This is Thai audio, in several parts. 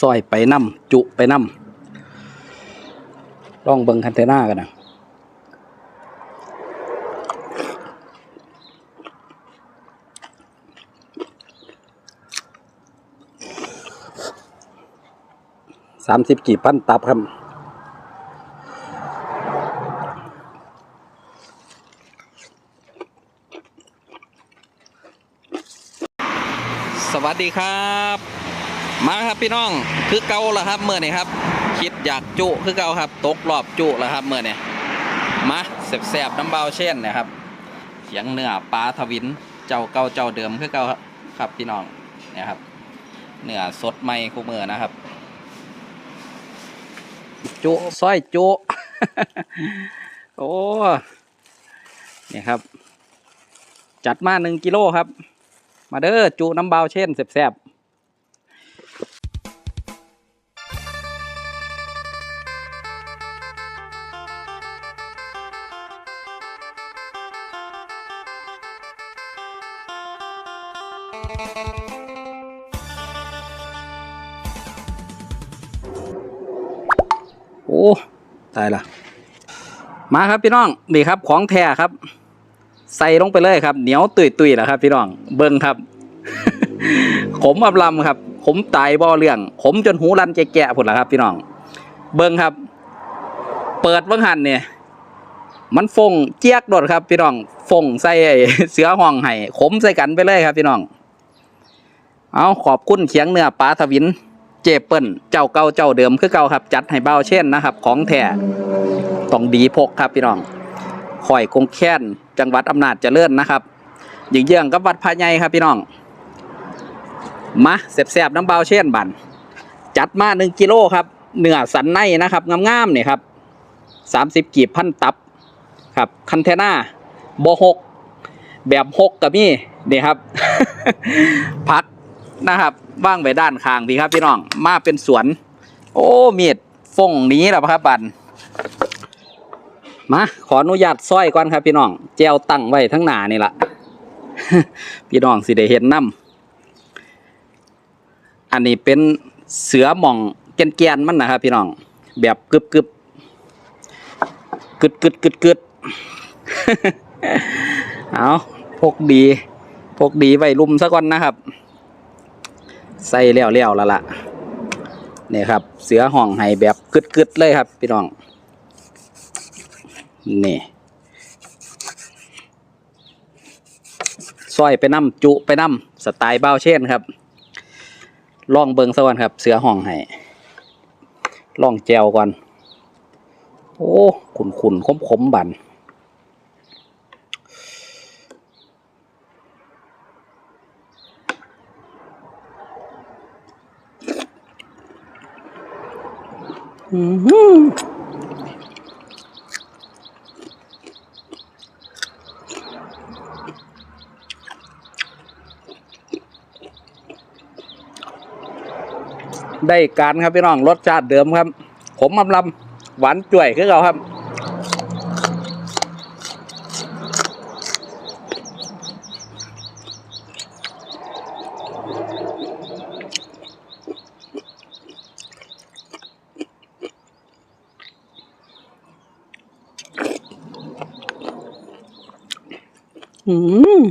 ซอยไปน้ำจุไปน้ำลองเบิ่งคันเทน่ากันนะสามสิบกี่พันตับครับสวัสดีครับ มาครับพี่น้องคือเก่าแล้วครับเมื่อนี้ครับ คิดอยากจุคือเก่าครับ ตกรอบจุแล้วครับเมื่อนี้มาแสบๆน้ำเบาเช่นนะครับเสียงเนื้อปลาทวินเจ้าเก่าเจ้าเดิมคือเก่าครับครับพี่น้องเนี่ยครับเนื้อสดใหม่คู่มือนะครับ จุซอยจุโอ้เนี่ยครับ จัดมาหนึ่งกิโลครับ มาเด้อจุน้ำเบาเช่นแซ่บๆ มาครับพี่น้องนี่ครับของแท้ครับ ใส่ลงไปเลยครับ เหนียวตุยตุยๆแหละครับ พี่น้องเบิ้งครับ ขมอับลำครับ ขมตายบ่อเรื่อง ขมจนหูรันแกะๆผุดละครับ พี่น้อง เบิ้งครับ เปิดเบิ้งหันเนี่ยมันฟงเจี๊ยกโดดครับ พี่น้องฟงใส่เสือห้องไห้ขมใส่กันไปเลยครับ พี่น้อง เอาขอบคุณเขียงเนื้อปลาทวิน เจเปิลเจ้าเก่าเจ้าเดิมคือเก่าครับ จัดให้เบาเช่นนะครับ ของแท้ ต้องดีพกครับพี่น้องข่อยคงแค้นจังหวัดอำนาจเจริญนะครับยิงเยื่องกับวัดพาใหญ่ครับพี่น้อง มาแสบๆน้ำเบาเช่นบันจัดมาหนึ่งกิโลครับเนื้อสันในนะครับงามๆเนี่ยครับสามสิบกีบพันตับครับคันเทน่าโบหกแบบหกกับมี่นี่ครับ พักนะครับว่างไว้ด้านข้างพี่ครับพี่น้องมาเป็นสวน โอ้มีดฟงนี้แล้วครับบัน มาขออนุญาตซอยก่อนครับพี่น้องแจวตั้งไว้ทั้งหนานี่ละพี่น้องสิได้เห็นน้ำอันนี้เป็นเสือหม่องแกนๆมันนะครับพี่น้อง แบบกึบกึบกึดกึดกึดกึดเอาพกดีพกดีไว้ลุมซะก่อนนะครับ ใส่แล้วแล้วแล้วล่ะนี่ครับ เสือห่องไห้แบบกึดกึดเลยครับ พี่น้อง นี่ซอยไปน้ำจุไปน้ำสไตล์เบ้าเช่นครับ ล่องเบิงสะก่อนครับ เสือห้องให้ล่องแจวก่อน โอ้ ขุนขุนขมขมบันอื้อ ได้การครับพี่น้องรสชาติเดิมครับ ผมอำลำหวานจ่วยคือเราครับอืม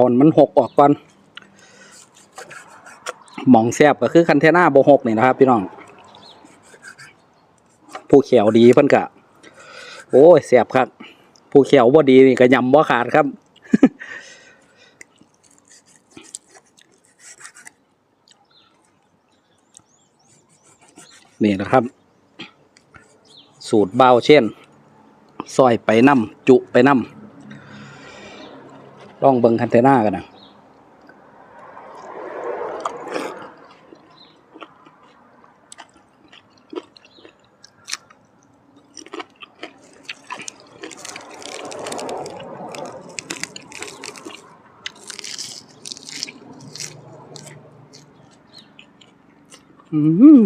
เอามันหกออกก่อนหมองแซบก็คือคันเทน่าโบหกนี่นะครับ พี่น้อง ผู้เขียวดีเพิ่นกะ โอ้ยแสบครับ ผู้เขียวบ่ดีนี่ก็ยำบ่ขาดครับนี่นะครับ สูตรเบาเช่นซอยไปน้ำจุไปน้ำ ลองเบิ่งคันเทน่ากันนะอืม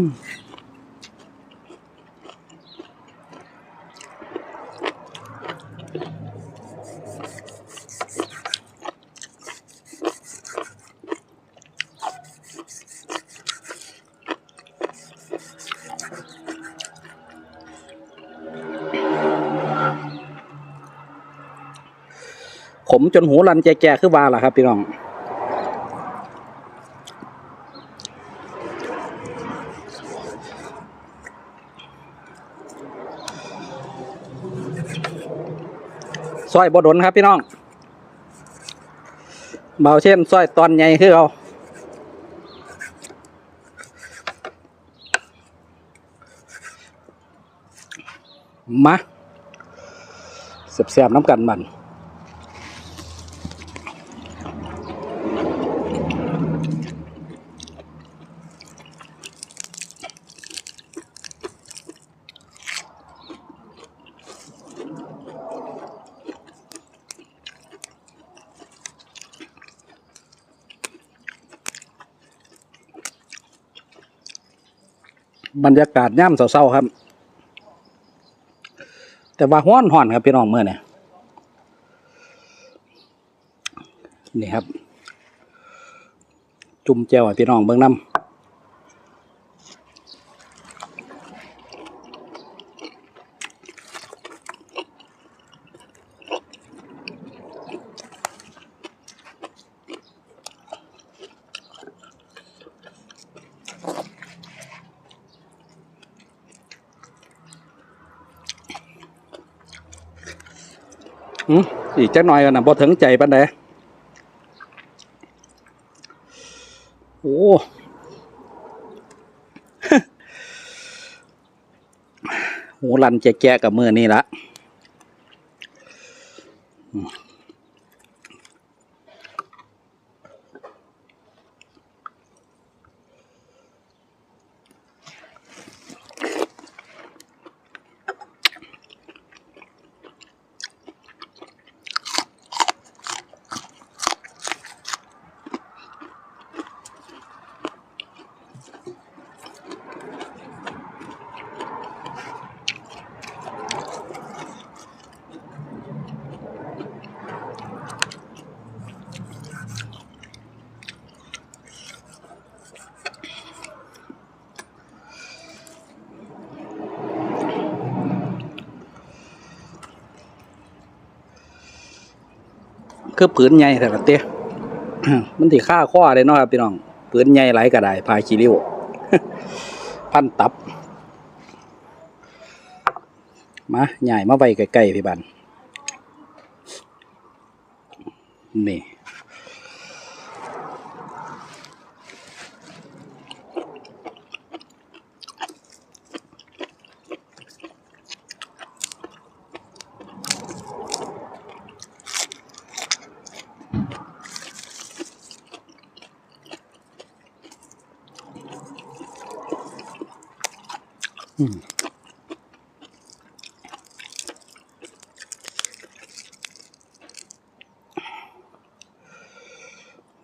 มจนหูรันแก่ๆคือว่าล่ะครับพี่น้องซอยบดนครับพี่น้อง เบาเช่นซอยตอนใหญ่คือเอามาเสียบๆน้ำกันมัน บรรยากาศย่ำเศร้าๆครับ แต่ว่าห้อนห่อนครับพี่น้องเมื่อเนี่ยนี่ครับ จุ่มแจวให้พี่น้องเบิ่งน้ำ อีกจักหน่อยกันนะบ่ถึงใจปันใดโอ้หูรันแจ๊ะๆกับมือนี่ละ คือผืนใหญ่แต่ละเตี้ยมันที่ค่าข้อเลยเนาะครับพี่น้องผืนใหญ่ไหลกระไดพายคิริวพันตับ มาใหญ่มาไวไกลๆพี่บันนี่ โ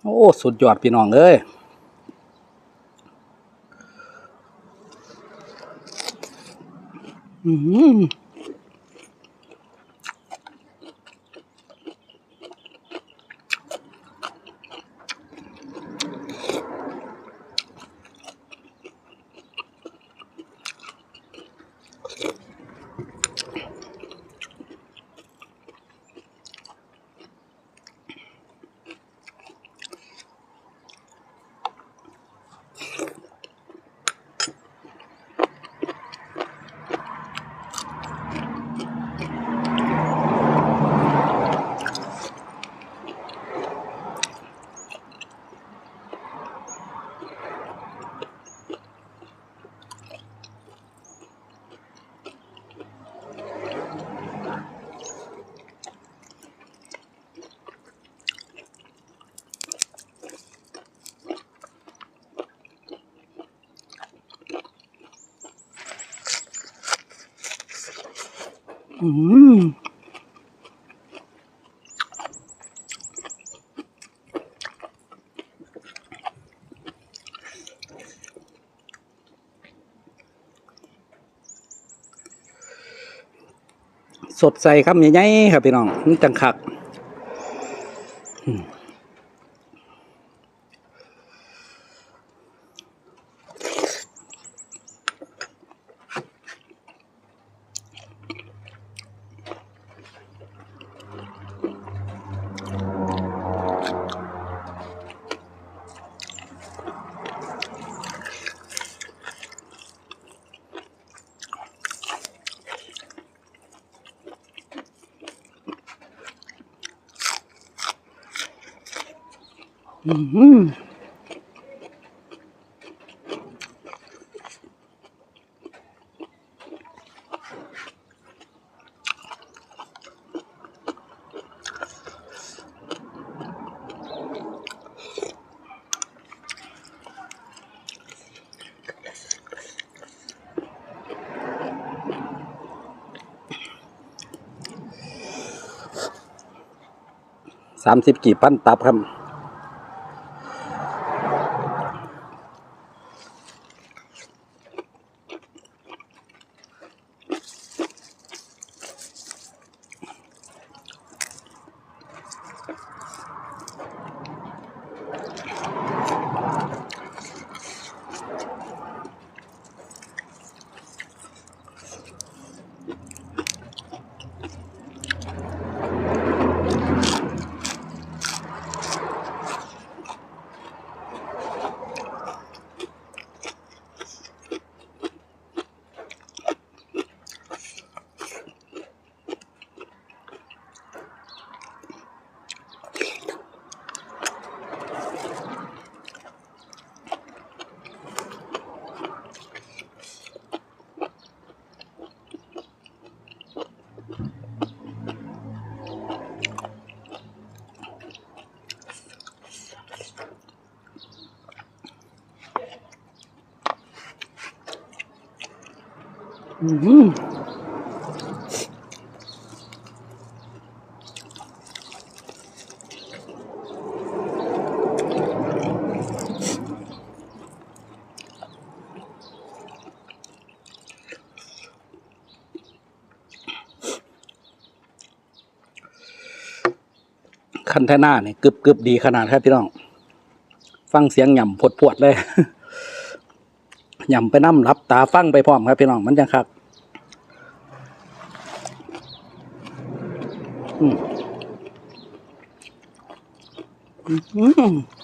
อ้ สุดยอดพี่น้องเอ้ยอืม อืมสดใสครับใหญ่ๆครับพี่น้องมันจังคัก สามสิบกี่ปั้นตับครับ คันแท่หน้าเนี่ยกึบกึบดีขนาดครับพี่น้อง ฟังเสียงหย่ำพดพวดเลย ย่ำไปน้ำรับตาฟังไปพร้อมครับพี่น้องมันจังครับอืมอื้อหือ